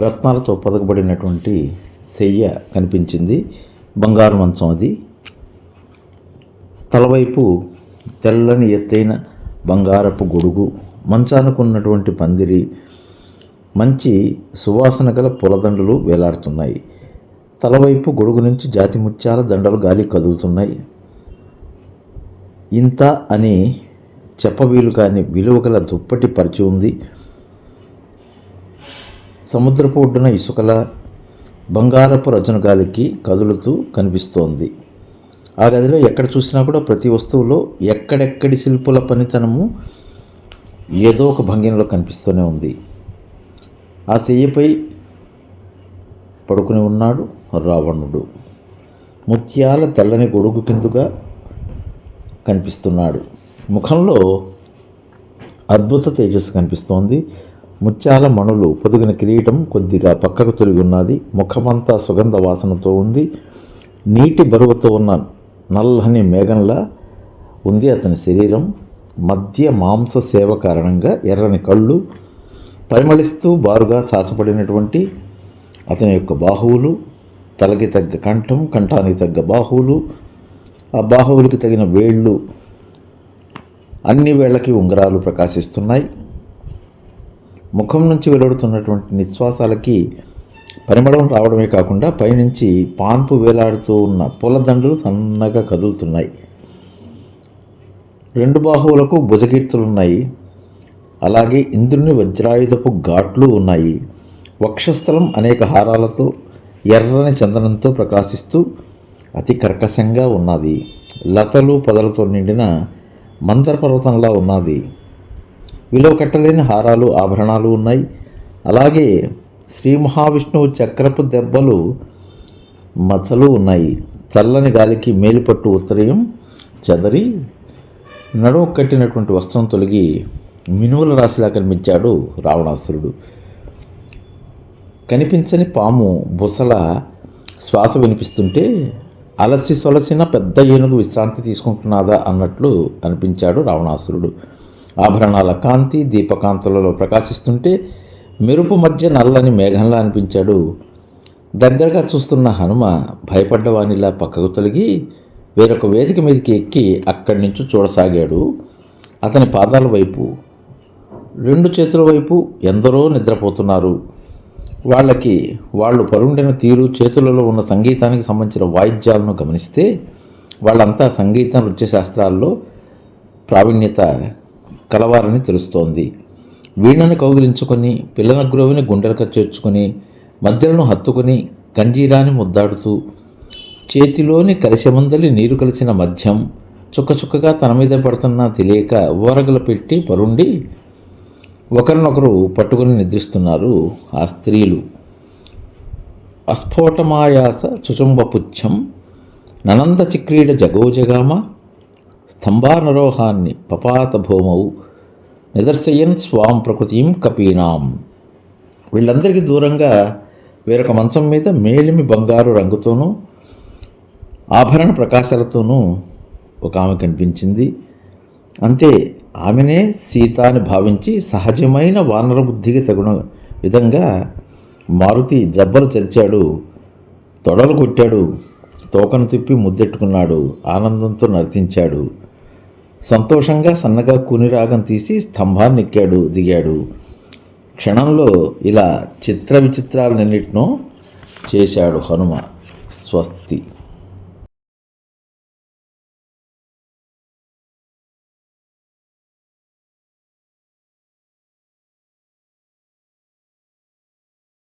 రత్నాలతో పొదకబడినటువంటి శయ్య కనిపించింది. బంగారు మంచం అది. తలవైపు తెల్లని ఎత్తైన బంగారపు గొడుగు మంచానుకున్నటువంటి పందిరి మంచి సువాసన గల పులదండలు వేలాడుతున్నాయి. తలవైపు గొడుగు నుంచి జాతి ముత్యాల దండలు గాలి కదులుతున్నాయి. ఇంత అని చెప్పవీలు కాని విలువ గల దుప్పటి పరిచి ఉంది. సముద్రపు ఒడ్డున ఇసుకల బంగారపు రజను గాలికి కదులుతూ కనిపిస్తోంది. ఆ గదిలో ఎక్కడ చూసినా కూడా ప్రతి వస్తువులో ఎక్కడెక్కడి శిల్పుల పనితనము ఏదో ఒక భంగిమలో కనిపిస్తూనే ఉంది. ఆ శయ్యపై పడుకుని ఉన్నాడు రావణుడు. ముత్యాల తెల్లని గొడుగు కిందుగా కనిపిస్తున్నాడు. ముఖంలో అద్భుత తేజస్సు కనిపిస్తోంది. ముత్యాల మణులు పొదుగిన కిరీటం కొద్దిగా పక్కకు తొలిగి ఉన్నది. ముఖమంతా సుగంధ వాసనతో ఉంది. నీటి బరువుతో ఉన్న నల్లని మేఘంలా ఉంది అతని శరీరం. మధ్య మాంస సేవ కారణంగా ఎర్రని కళ్ళు పరిమళిస్తూ బారుగా చాచబడినటువంటి అతని యొక్క బాహువులు తలకి తగ్గ కంఠం కంఠానికి తగ్గ బాహువులు ఆ బాహువులకి తగిన వేళ్ళు అన్ని వేళ్ళకి ఉంగరాలు ప్రకాశిస్తున్నాయి. ముఖం నుంచి వెలువడుతున్నటువంటి నిశ్వాసాలకి పరిమళం రావడమే కాకుండా పైనుంచి పాన్పు వేలాడుతూ ఉన్న పూలదండలు సన్నగా కదులుతున్నాయి. రెండు బాహువులకు భుజకీర్తులున్నాయి అలాగే ఇంద్రుని వజ్రాయుధపు ఘాట్లు ఉన్నాయి. వక్షస్థలం అనేక హారాలతో ఎర్రని చందనంతో ప్రకాశిస్తూ అతి కర్కశంగా ఉన్నది. లతలు పొదలతో నిండిన మందర పర్వతంలా ఉన్నది. విలువ కట్టలేని హారాలు ఆభరణాలు ఉన్నాయి. అలాగే శ్రీ మహావిష్ణువు చక్రపు దెబ్బలు మచ్చలు ఉన్నాయి. చల్లని గాలికి మేలిపట్టు ఉత్తరీయం చెదరి నడుము కట్టినటువంటి వస్త్రం తొలగి మినువుల రాశిలా కనిపించాడు రావణాసురుడు. కనిపించని పాము బుసల శ్వాస వినిపిస్తుంటే అలసి సొలసిన పెద్ద ఏనుగు విశ్రాంతి తీసుకుంటున్నదా అన్నట్లు అనిపించాడు రావణాసురుడు. ఆభరణాల కాంతి దీపకాంతులలో ప్రకాశిస్తుంటే మెరుపు మధ్య నల్లని మేఘంలా అనిపించాడు. దగ్గరగా చూస్తున్న హనుమ భయపడ్డవానిలా పక్కకు తొలగి వేరొక వేదిక మీదకి ఎక్కి అక్కడి నుంచి చూడసాగాడు. అతని పాదాల వైపు రెండు చేతుల వైపు ఎందరో నిద్రపోతున్నారు. వాళ్ళకి వాళ్ళు పరుండిన తీరు చేతులలో ఉన్న సంగీతానికి సంబంధించిన వాయిద్యాలను గమనిస్తే వాళ్ళంతా సంగీత నృత్య శాస్త్రాల్లో ప్రావీణ్యత కలవారని తెలుస్తోంది. వీణను కౌగిలించుకొని పిల్లన గ్రోవిని గుండెలకు చేర్చుకొని మధ్యలను హత్తుకొని గంజీరాని ముద్దాడుతూ చేతిలోని కలిసెమందలి నీరు కలిసిన మద్యం చుక్క చుక్కగా తన మీద పడుతున్నా తెలియక ఊరగలు పెట్టి పరుండి ఒకరినొకరు పట్టుకుని నిద్రిస్తున్నారు ఆ స్త్రీలు. అస్ఫోటమాయాస చుచుంబపుచ్చం ననంద చిక్రీడ జగోజగామ స్తంభానరోహాన్ని పపాత భూమౌ నిదర్శయన్ స్వాం ప్రకృతిం కపీనాం. వీళ్ళందరికీ దూరంగా వేరొక మంచం మీద మేలిమి బంగారు రంగుతోనూ ఆభరణ ప్రకాశాలతోనూ ఒక ఆమె కనిపించింది. అంతే ఆమెనే సీత అని భావించి సహజమైన వానర బుద్ధికి తగిన విధంగా మారుతి జబ్బలు తెరిచాడు తొడలు కొట్టాడు. తోకను తిప్పి ముద్దెట్టుకున్నాడు. ఆనందంతో నర్తించాడు. సంతోషంగా సన్నగా కూనిరాగం తీసి స్తంభాన్ని ఎక్కాడు దిగాడు. క్షణంలో ఇలా చిత్ర విచిత్రాలన్నింటినో చేశాడు హనుమ స్వస్తి.